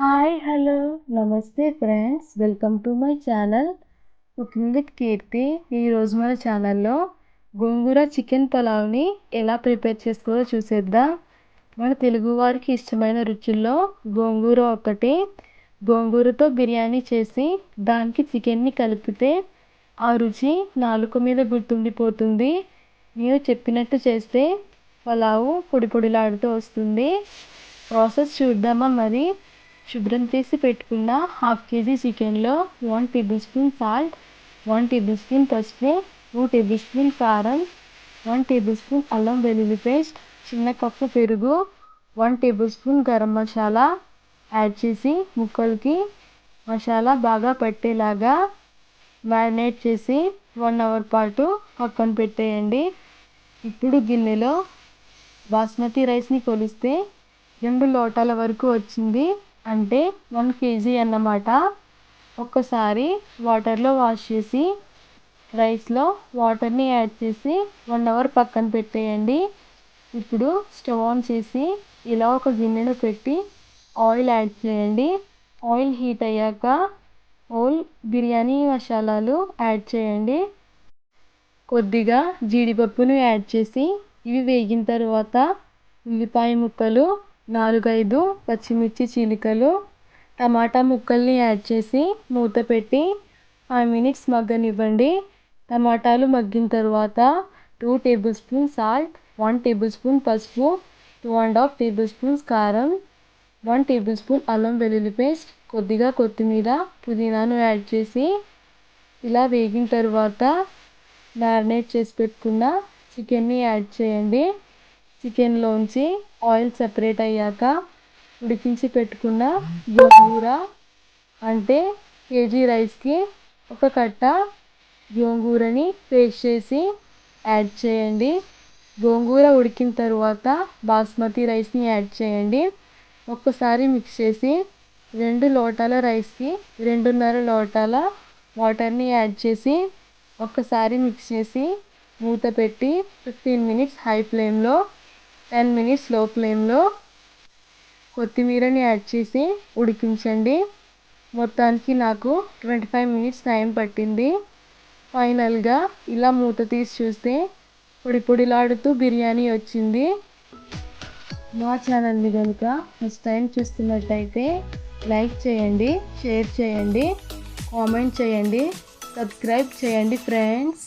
Hi hello నమస్తే friends welcome to my channel cooking with Keerthi ఈరోజు మన ఛానల్లో గోంగూర చికెన్ పలావ్ని ఎలా ప్రిపేర్ చేసుకోవాలో చూసేద్దాం. మన తెలుగువారికి ఇష్టమైన రుచుల్లో గోంగూర ఒకటి గోంగూరతో బిర్యానీ చేసి దానికి చికెన్ని కలిపితే ఆ రుచి నాలుక మీద గుర్తుండిపోతుంది. నేను చెప్పినట్టు చేస్తే పలావు పొడి పొడిలాడుతూ వస్తుంది. ప్రాసెస్ చూద్దామా మరి? శుభ్రం చేసి పెట్టుకున్న హాఫ్ కేజీ చికెన్లో one tablespoon salt one tablespoon పసుపు టూ టేబుల్ స్పూన్ కారం వన్ టేబుల్ స్పూన్ అల్లం వెల్లుల్లి పేస్ట్ చిన్న కప్పు పెరుగు one tablespoon garam masala add చేసి ముక్కలకి మసాలా బాగా పట్టేలాగా మ్యారినేట్ చేసి వన్ అవర్ పాటు పక్కన పెట్టేయండి. ఇప్పుడు గిన్నెలో బాస్మతి రైస్ని కొలిస్తే రెండు లోటాల వరకు వచ్చింది. అంటే వన్ కేజీ అన్నమాట. ఒక్కసారి వాటర్లో వాష్ చేసి రైస్లో వాటర్ని యాడ్ చేసి వన్ అవర్ పక్కన పెట్టేయండి. ఇప్పుడు స్టవ్ ఆన్ చేసి ఇలా ఒక గిన్నెను పెట్టి ఆయిల్ యాడ్ చేయండి. ఆయిల్ హీట్ అయ్యాక ఓల్ బిర్యానీ మసాలాలు యాడ్ చేయండి. కొద్దిగా జీడిపప్పును యాడ్ చేసి ఇవి వేగిన తర్వాత ఉల్లిపాయ ముక్కలు నాలుగైదు పచ్చిమిర్చి చీలికలు టమాటా ముక్కల్ని యాడ్ చేసి మూత పెట్టి ఫైవ్ మినిట్స్ మగ్గనివ్వండి. టమాటాలు మగ్గిన తర్వాత two tablespoon salt one tablespoon పసుపు two and half tablespoons కారం వన్ టేబుల్ స్పూన్ అల్లం వెల్లుల్లి పేస్ట్ కొద్దిగా కొత్తిమీర పుదీనాను యాడ్ చేసి ఇలా వేగిన తర్వాత మ్యారినేట్ చేసి పెట్టుకున్న చికెన్ని యాడ్ చేయండి. చికెన్లోంచి ఆయిల్ సపరేట్ అయ్యాక ఉడికించి పెట్టుకున్న గోంగూర అంటే కేజీ రైస్కి ఒక కట్ట గోంగూరని పేస్ట్ చేసి యాడ్ చేయండి. గోంగూర ఉడికిన తర్వాత బాస్మతి రైస్ని యాడ్ చేయండి. ఒక్కసారి మిక్స్ చేసి రెండు లోటాల రైస్కి రెండున్నర లోటాల వాటర్ని యాడ్ చేసి ఒక్కసారి మిక్స్ చేసి మూత పెట్టి ఫిఫ్టీన్ మినిట్స్ హై ఫ్లేమ్లో టెన్ మినిట్స్లో ఫ్లేమ్లో కొత్తిమీరని యాడ్ చేసి ఉడికించండి. మొత్తానికి నాకు ట్వంటీ ఫైవ్ మినిట్స్ టైం పట్టింది. ఫైనల్గా ఇలా మూత తీసి చూస్తే పొడి పొడిలాడుతూ బిర్యానీ వచ్చింది. మా ఛానల్ని కనుక ఫస్ట్ టైం చూస్తున్నట్టయితే లైక్ చేయండి షేర్ చేయండి కామెంట్ చేయండి సబ్స్క్రైబ్ చేయండి ఫ్రెండ్స్.